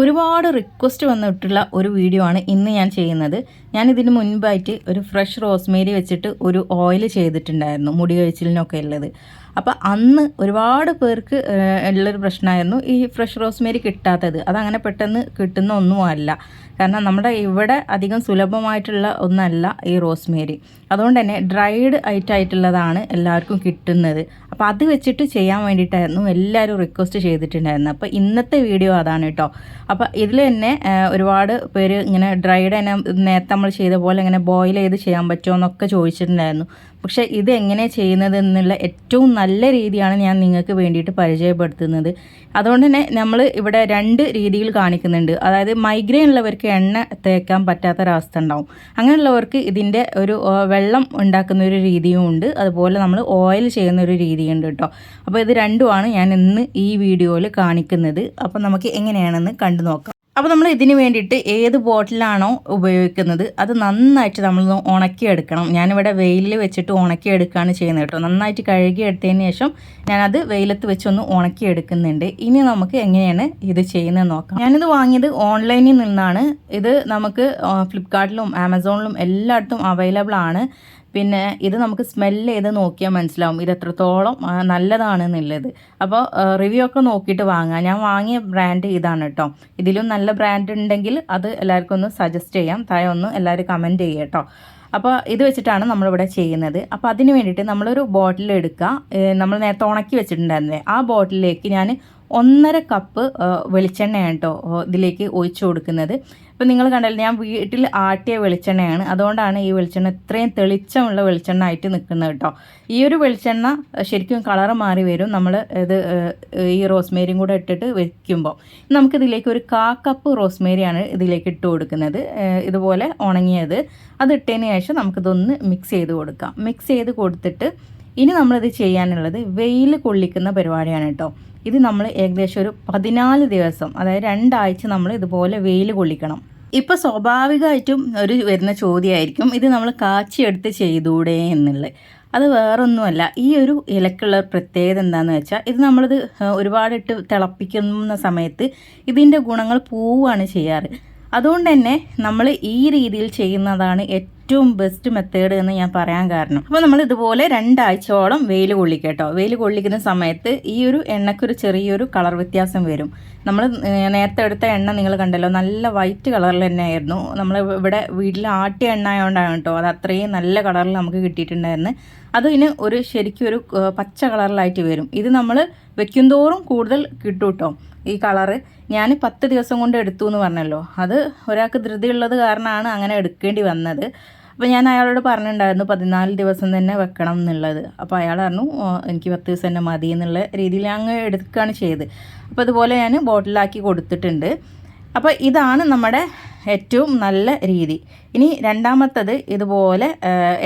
ഒരുപാട് റിക്വസ്റ്റ് വന്നിട്ടുള്ള ഒരു വീഡിയോ ആണ് ഇന്ന് ഞാൻ ചെയ്യുന്നത്. ഞാൻ ഇതിന് മുൻപായിട്ട് ഒരു ഫ്രഷ് റോസ്മേരി വെച്ചിട്ട് ഒരു ഓയിൽ ചെയ്തിട്ടുണ്ടായിരുന്നു മുടി കഴിച്ചിലിനൊക്കെ ഉള്ളത്. അപ്പോൾ അന്ന് ഒരുപാട് പേർക്ക് ഉള്ളൊരു പ്രശ്നമായിരുന്നു ഈ ഫ്രഷ് റോസ്മേരി കിട്ടാത്തത്. അതങ്ങനെ പെട്ടെന്ന് കിട്ടുന്ന ഒന്നുമല്ല. കാരണം നമ്മുടെ ഇവിടെ അധികം സുലഭമായിട്ടുള്ള ഒന്നല്ല ഈ റോസ്മേരി അതുകൊണ്ട് തന്നെ ഡ്രൈഡ് ആയിട്ടുള്ളതാണ് എല്ലാവർക്കും കിട്ടുന്നത്. അപ്പോൾ അത് വെച്ചിട്ട് ചെയ്യാൻ വേണ്ടിയിട്ടായിരുന്നു എല്ലാവരും റിക്വസ്റ്റ് ചെയ്തിട്ടുണ്ടായിരുന്നത്. അപ്പോൾ ഇന്നത്തെ വീഡിയോ അതാണ് കേട്ടോ. അപ്പോൾ ഇതിൽ തന്നെ ഒരുപാട് പേര് ഇങ്ങനെ ഡ്രൈഡ് തന്നെ നേരത്തെ നമ്മൾ ചെയ്ത പോലെ ഇങ്ങനെ ബോയിൽ ചെയ്ത് ചെയ്യാൻ പറ്റുമോ എന്നൊക്കെ ചോദിച്ചിട്ടുണ്ടായിരുന്നു. പക്ഷേ ഇത് എങ്ങനെ ചെയ്യുന്നത് എന്നുള്ള ഏറ്റവും നല്ല രീതിയാണ് ഞാൻ നിങ്ങൾക്ക് വേണ്ടിയിട്ട് പരിചയപ്പെടുത്തുന്നത്. അതുകൊണ്ട് തന്നെ നമ്മൾ ഇവിടെ രണ്ട് രീതിയിൽ കാണിക്കുന്നുണ്ട്. അതായത് മൈഗ്രെയിൻ ഉള്ളവർക്ക് എണ്ണ തേക്കാൻ പറ്റാത്തൊരവസ്ഥ ഉണ്ടാവും. അങ്ങനെയുള്ളവർക്ക് ഇതിന്റെ ഒരു വെള്ളം ഉണ്ടാക്കുന്ന ഒരു രീതിയും ഉണ്ട്. അതുപോലെ നമ്മൾ ഓയിൽ ചെയ്യുന്ന ഒരു രീതിയുണ്ട് കേട്ടോ. അപ്പോൾ ഇത് രണ്ടുമാണ് ഞാൻ ഇന്ന് ഈ വീഡിയോയിൽ കാണിക്കുന്നത്. അപ്പോൾ നമുക്ക് എങ്ങനെയാണെന്ന് കണ്ടു നോക്കാം. അപ്പോൾ നമ്മൾ ഇതിന് വേണ്ടിയിട്ട് ഏത് ബോട്ടിലാണോ ഉപയോഗിക്കുന്നത് അത് നന്നായിട്ട് നമ്മൾ ഉണക്കിയെടുക്കണം ഞാനിവിടെ വെയിലിൽ വെച്ചിട്ട് ഉണക്കിയെടുക്കുകയാണ് ചെയ്യുന്നത് കേട്ടോ. നന്നായിട്ട് കഴുകിയെടുത്തതിന് ശേഷം ഞാനത് വെയിലത്ത് വെച്ചൊന്ന് ഉണക്കിയെടുക്കുന്നുണ്ട് ഇനി നമുക്ക് എങ്ങനെയാണ് ഇത് ചെയ്യുന്നത് നോക്കാം. ഞാനിത് വാങ്ങിയത് ഓൺലൈനിൽ നിന്നാണ്. ഇത് നമുക്ക് ഫ്ലിപ്കാർട്ടിലും ആമസോണിലും എല്ലായിടത്തും അവൈലബിൾ ആണ്. പിന്നെ ഇത് നമുക്ക് സ്മെല്ല് ചെയ്ത് നോക്കിയാൽ മനസ്സിലാവും ഇത് എത്രത്തോളം നല്ലതാണ് നല്ലതാണെന്നുള്ളത്. അപ്പോൾ റിവ്യൂ ഒക്കെ നോക്കിയിട്ട് വാങ്ങാം. ഞാൻ വാങ്ങിയ ബ്രാൻഡ് ഇതാണ് കേട്ടോ ഇതിലും നല്ല ബ്രാൻഡ് ഉണ്ടെങ്കിൽ അത് എല്ലാവർക്കും ഒന്ന് സജസ്റ്റ് ചെയ്യാം. താഴെ ഒന്ന് എല്ലാവരും കമന്റ് ചെയ്യുക കേട്ടോ അപ്പോൾ ഇത് വെച്ചിട്ടാണ് നമ്മളിവിടെ ചെയ്യുന്നത്. അപ്പോൾ അതിന് വേണ്ടിയിട്ട് നമ്മളൊരു ബോട്ടിൽ എടുക്കുക നമ്മൾ നേരത്തെ ഉണക്കി വെച്ചിട്ടുണ്ടായിരുന്നില്ലേ ആ ബോട്ടിലേക്ക് ഞാൻ ഒന്നര കപ്പ് വെളിച്ചെണ്ണയാണ് കേട്ടോ ഇതിലേക്ക് ഒഴിച്ചു കൊടുക്കുന്നത്. ഇപ്പം നിങ്ങൾ കണ്ടല്ലോ ഞാൻ വീട്ടിൽ ആട്ടിയ വെളിച്ചെണ്ണയാണ്. അതുകൊണ്ടാണ് ഈ വെളിച്ചെണ്ണ ഇത്രയും തെളിച്ചമുള്ള വെളിച്ചെണ്ണ ആയിട്ട് നിൽക്കുന്നത് കേട്ടോ. ഈ ഒരു വെളിച്ചെണ്ണ ശരിക്കും കളർ മാറി വരും. നമ്മൾ ഇത് ഈ റോസ്മേരിയും കൂടെ ഇട്ടിട്ട് വെക്കുമ്പോൾ. നമുക്കിതിലേക്ക് ഒരു കാ കപ്പ് റോസ്മേരിയാണ് ഇതിലേക്ക് ഇട്ട് കൊടുക്കുന്നത്. ഇതുപോലെ ഉണങ്ങിയത്. അത് ഇട്ടതിന് ശേഷം നമുക്കിതൊന്ന് മിക്സ് ചെയ്ത് കൊടുക്കാം. മിക്സ് ചെയ്ത് കൊടുത്തിട്ട് ഇനി നമ്മളിത് ചെയ്യാനുള്ളത് വെയിൽ കൊള്ളിക്കുന്ന പരിപാടിയാണ് കേട്ടോ. ഇത് നമ്മൾ ഏകദേശം ഒരു പതിനാല് ദിവസം അതായത് രണ്ടാഴ്ച നമ്മൾ ഇതുപോലെ വെയിൽ കൊള്ളിക്കണം. ഇപ്പോൾ സ്വാഭാവികമായിട്ടും ഒരു വരുന്ന ചോദ്യമായിരിക്കും ഇത് നമ്മൾ കാച്ചിയെടുത്ത് ചെയ്തൂടെ എന്നുള്ളത്. അത് വേറൊന്നുമല്ല ഈ ഒരു ഇലക്കുള്ള പ്രത്യേകത എന്താണെന്ന് വെച്ചാൽ ഇത് നമ്മളിത് ഒരുപാടിട്ട് തിളപ്പിക്കുന്ന സമയത്ത് ഇതിന്റെ ഗുണങ്ങൾ പോവുകയാണ് ചെയ്യാറ്. അതുകൊണ്ട് തന്നെ നമ്മൾ ഈ രീതിയിൽ ചെയ്യുന്നതാണ് ഏറ്റവും ബെസ്റ്റ് മെത്തേഡ് എന്ന് ഞാൻ പറയാൻ കാരണം. അപ്പോൾ നമ്മൾ ഇതുപോലെ രണ്ടാഴ്ചയോളം വെയിൽ കൊള്ളിക്കുക കേട്ടോ വെയിൽ കൊള്ളിക്കുന്ന സമയത്ത് ഈ ഒരു എണ്ണയ്ക്കൊരു ചെറിയൊരു കളർ വ്യത്യാസം വരും. നമ്മൾ നേരത്തെ എടുത്ത എണ്ണ നിങ്ങൾ കണ്ടല്ലോ നല്ല വൈറ്റ് കളറിൽ തന്നെ ആയിരുന്നു നമ്മൾ ഇവിടെ വീട്ടിൽ ആട്ടിയ എണ്ണ ആയതുകൊണ്ടാണ് കേട്ടോ അത് അത്രയും നല്ല കളറിൽ നമുക്ക് കിട്ടിയിട്ടുണ്ടായിരുന്നു. അതിന് ഒരു ശരിക്കും ഒരു പച്ച കളറിലായിട്ട് വരും. ഇത് നമ്മൾ വെക്കുന്തോറും കൂടുതൽ കിട്ടും കേട്ടോ ഈ കളറ് ഞാൻ പത്ത് ദിവസം കൊണ്ട് എടുത്തു എന്ന് പറഞ്ഞല്ലോ. അത് ഒരാൾക്ക് ധൃതിയുള്ളത് കാരണമാണ് അങ്ങനെ എടുക്കേണ്ടി വന്നത്. അപ്പോൾ ഞാൻ അയാളോട് പറഞ്ഞിട്ടുണ്ടായിരുന്നു പതിനാല് ദിവസം തന്നെ വെക്കണം എന്നുള്ളത്. അപ്പോൾ അയാൾ പറഞ്ഞു എനിക്ക് പത്ത് ദിവസം തന്നെ മതി എന്നുള്ള രീതിയിൽ അങ്ങ് എടുക്കുകയാണ് ചെയ്ത്. അപ്പോൾ അതുപോലെ ഞാൻ ബോട്ടിലാക്കി കൊടുത്തിട്ടുണ്ട്. അപ്പോൾ ഇതാണ് നമ്മുടെ ഏറ്റവും നല്ല രീതി. ഇനി രണ്ടാമത്തത് ഇതുപോലെ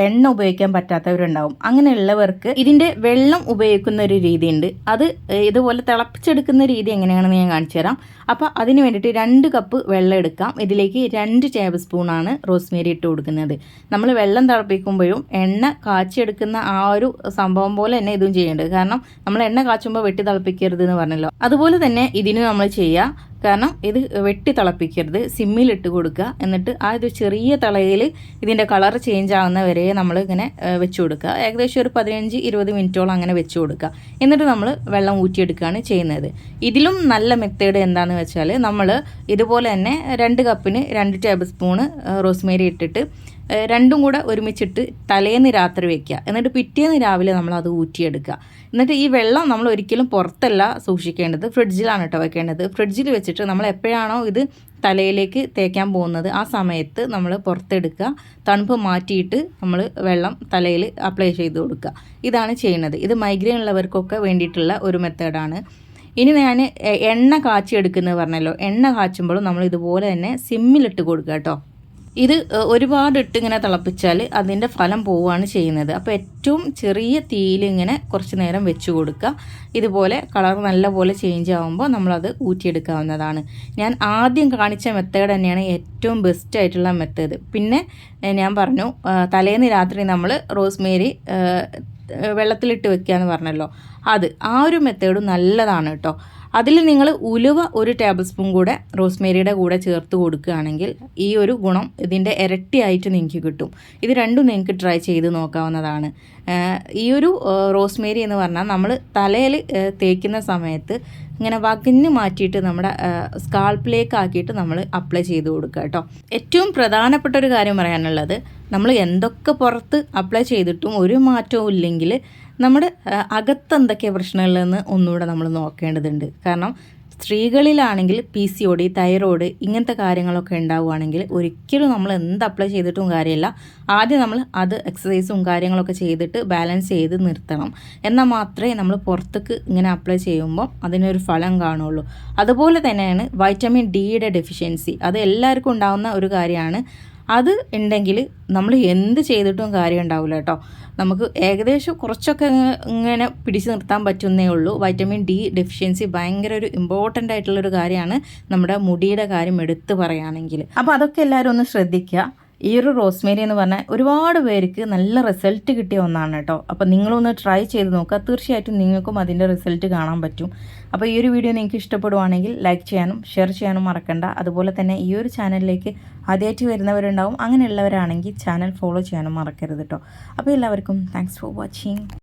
എണ്ണ ഉപയോഗിക്കാൻ പറ്റാത്തവരുണ്ടാവും. അങ്ങനെയുള്ളവർക്ക് ഇതിന്റെ വെള്ളം ഉപയോഗിക്കുന്ന ഒരു രീതിയുണ്ട്. അത് ഇതുപോലെ തിളപ്പിച്ചെടുക്കുന്ന രീതി എങ്ങനെയാണെന്ന് ഞാൻ കാണിച്ചു തരാം. അപ്പോൾ അതിന് വേണ്ടിയിട്ട് രണ്ട് കപ്പ് വെള്ളം എടുക്കാം. ഇതിലേക്ക് രണ്ട് ടേബിൾ സ്പൂണാണ് റോസ്മേരി ഇട്ട് കൊടുക്കുന്നത്. നമ്മൾ വെള്ളം തിളപ്പിക്കുമ്പോഴും എണ്ണ കാച്ചിയെടുക്കുന്ന ആ ഒരു സംഭവം പോലെ തന്നെ ഇതും ചെയ്യേണ്ടത്. കാരണം നമ്മൾ എണ്ണ കാച്ചുമ്പോൾ വെട്ടി തിളപ്പിക്കരുത് എന്ന് പറഞ്ഞല്ലോ. അതുപോലെ തന്നെ ഇതിന് നമ്മൾ ചെയ്യുക കാരണം ഇത് വെട്ടി തിളപ്പിക്കരുത്. സിമ്മിലിട്ട് കൊടുക്കുക. എന്നിട്ട് ആ ഒരു ചെറിയ തളയിൽ ഇതിന്റെ കളർ ചേഞ്ച് ആവുന്ന വരെ നമ്മൾ ഇങ്ങനെ വെച്ച് കൊടുക്കുക. ഏകദേശം ഒരു പതിനഞ്ച് ഇരുപത് മിനിറ്റോളം അങ്ങനെ വെച്ച് കൊടുക്കുക. എന്നിട്ട് നമ്മൾ വെള്ളം ഊറ്റിയെടുക്കുകയാണ് ചെയ്യുന്നത്. ഇതിലും നല്ല മെത്തേഡ് എന്താണെന്ന് വെച്ചാൽ നമ്മൾ ഇതുപോലെ തന്നെ രണ്ട് കപ്പിന് രണ്ട് ടേബിൾ സ്പൂണ് റോസ്മേരി ഇട്ടിട്ട് രണ്ടും കൂടെ ഒരുമിച്ചിട്ട് തലേന്ന് രാത്രി വയ്ക്കുക എന്നിട്ട് പിറ്റേന്ന് രാവിലെ നമ്മൾ അത് ഊറ്റിയെടുക്കുക. എന്നിട്ട് ഈ വെള്ളം നമ്മൾ ഒരിക്കലും പുറത്തല്ല സൂക്ഷിക്കേണ്ടത്. ഫ്രിഡ്ജിലാണ് കേട്ടോ വെക്കേണ്ടത്. ഫ്രിഡ്ജിൽ വെച്ചിട്ട് നമ്മൾ എപ്പോഴാണോ ഇത് തലയിലേക്ക് തേക്കാൻ പോകുന്നത് ആ സമയത്ത് നമ്മൾ പുറത്തെടുക്കുക. തണുപ്പ് മാറ്റിയിട്ട് നമ്മൾ വെള്ളം തലയിൽ അപ്ലൈ ചെയ്ത് കൊടുക്കുക. ഇതാണ് ചെയ്യുന്നത്. ഇത് മൈഗ്രെയിൻ ഉള്ളവർക്കൊക്കെ വേണ്ടിയിട്ടുള്ള ഒരു മെത്തേഡാണ്. ഇനി ഞാൻ എണ്ണ കാച്ചി കാച്ചിയെടുക്കുന്നത് പറഞ്ഞല്ലോ. എണ്ണ കാച്ചുമ്പോഴും നമ്മൾ ഇതുപോലെ തന്നെ സിമ്മിലിട്ട് കൊടുക്കുക കേട്ടോ. ഇത് ഒരുപാട് ഇട്ട് ഇങ്ങനെ തിളപ്പിച്ചാൽ അതിന്റെ ഫലം പോവുകയാണ് ചെയ്യുന്നത്. അപ്പോൾ ഏറ്റവും ചെറിയ തീയിൽ ഇങ്ങനെ കുറച്ച് നേരം വെച്ച് കൊടുക്കുക. ഇതുപോലെ കളർ നല്ലപോലെ ചേഞ്ച് ആകുമ്പോൾ നമ്മളത് ഊറ്റിയെടുക്കാവുന്നതാണ്. ഞാൻ ആദ്യം കാണിച്ച മെത്തേഡ് തന്നെയാണ് ഏറ്റവും ബെസ്റ്റ് ആയിട്ടുള്ള മെത്തേഡ് പിന്നെ ഞാൻ പറഞ്ഞു തലേന്ന് രാത്രി നമ്മൾ റോസ്മേരി വെള്ളത്തിലിട്ട് വെക്കുക എന്ന് പറഞ്ഞല്ലോ. അത് ആ ഒരു മെത്തേഡും നല്ലതാണ് കേട്ടോ. അതിൽ നിങ്ങൾ ഉലുവ ഒരു ടേബിൾ സ്പൂൺ കൂടെ റോസ്മേരിയുടെ കൂടെ ചേർത്ത് കൊടുക്കുകയാണെങ്കിൽ ഈ ഒരു ഗുണം ഇതിന്റെ ഇരട്ടിയായിട്ട് നിങ്ങൾക്ക് കിട്ടും. ഇത് രണ്ടും നിങ്ങൾക്ക് ട്രൈ ചെയ്ത് നോക്കാവുന്നതാണ്. ഈ ഒരു റോസ്മേരി എന്ന് പറഞ്ഞാൽ നമ്മൾ തലയിൽ തേക്കുന്ന സമയത്ത് ഇങ്ങനെ വകഞ്ഞ് മാറ്റിയിട്ട് നമ്മുടെ സ്കാൾപ്പിലേക്ക് ആക്കിയിട്ട് നമ്മൾ അപ്ലൈ ചെയ്ത് കൊടുക്കുക കേട്ടോ. ഏറ്റവും പ്രധാനപ്പെട്ട ഒരു കാര്യം പറയാനുള്ളത് നമ്മൾ എന്തൊക്കെ പുറത്ത് അപ്ലൈ ചെയ്തിട്ടും ഒരു മാറ്റവും ഇല്ലെങ്കിൽ നമ്മുടെ അകത്ത് എന്തൊക്കെ പ്രശ്നമുള്ളതെന്ന് ഒന്നുകൂടെ നമ്മൾ നോക്കേണ്ടതുണ്ട്. കാരണം സ്ത്രീകളിലാണെങ്കിൽ P C O D thyroid ഇങ്ങനത്തെ കാര്യങ്ങളൊക്കെ ഉണ്ടാവുകയാണെങ്കിൽ ഒരിക്കലും നമ്മൾ എന്ത് അപ്ലൈ ചെയ്തിട്ടും കാര്യമില്ല. ആദ്യം നമ്മൾ അത് എക്സസൈസും കാര്യങ്ങളൊക്കെ ചെയ്തിട്ട് ബാലൻസ് ചെയ്ത് നിർത്തണം. എന്നാൽ മാത്രമേ നമ്മൾ പുറത്തേക്ക് ഇങ്ങനെ അപ്ലൈ ചെയ്യുമ്പോൾ അതിനൊരു ഫലം കാണുള്ളൂ അതുപോലെ തന്നെയാണ് വൈറ്റമിൻ ഡിയുടെ ഡെഫിഷ്യൻസി അത് എല്ലാവർക്കും ഉണ്ടാകുന്ന ഒരു കാര്യമാണ്. അത് ഉണ്ടെങ്കിൽ നമ്മൾ എന്ത് ചെയ്തിട്ടും കാര്യം ഉണ്ടാവില്ല കേട്ടോ. നമുക്ക് ഏകദേശം കുറച്ചൊക്കെ ഇങ്ങനെ പിടിച്ചു നിർത്താൻ പറ്റുന്നേ ഉള്ളൂ. വൈറ്റമിൻ ഡി ഡെഫിഷ്യൻസി ഭയങ്കര ഒരു ഇമ്പോർട്ടന്റ് ആയിട്ടുള്ളൊരു കാര്യമാണ് നമ്മുടെ മുടിയുടെ കാര്യം എടുത്തു പറയുകയാണെങ്കിൽ. അപ്പോൾ അതൊക്കെ എല്ലാവരും ഒന്ന് ശ്രദ്ധിക്കുക. ഈ ഒരു റോസ്മേരി എന്ന് പറഞ്ഞാൽ ഒരുപാട് പേർക്ക് നല്ല റിസൾട്ട് കിട്ടിയ ഒന്നാണ് കേട്ടോ. അപ്പോൾ നിങ്ങളൊന്ന് ട്രൈ ചെയ്ത് നോക്കുക. തീർച്ചയായിട്ടും നിങ്ങൾക്കും അതിന്റെ റിസൾട്ട് കാണാൻ പറ്റും. അപ്പോൾ ഈ ഒരു വീഡിയോ നിങ്ങൾക്ക് ഇഷ്ടപ്പെടുവാണെങ്കിൽ ലൈക്ക് ചെയ്യാനും ഷെയർ ചെയ്യാനും മറക്കണ്ട. അതുപോലെ തന്നെ ഈ ഒരു ചാനലിലേക്ക് ആദ്യമായിട്ട് വരുന്നവരുണ്ടാവും. അങ്ങനെയുള്ളവരാണെങ്കിൽ ചാനൽ ഫോളോ ചെയ്യാനും മറക്കരുത് കേട്ടോ. അപ്പോൾ എല്ലാവർക്കും താങ്ക്സ് ഫോർ വാച്ചിങ്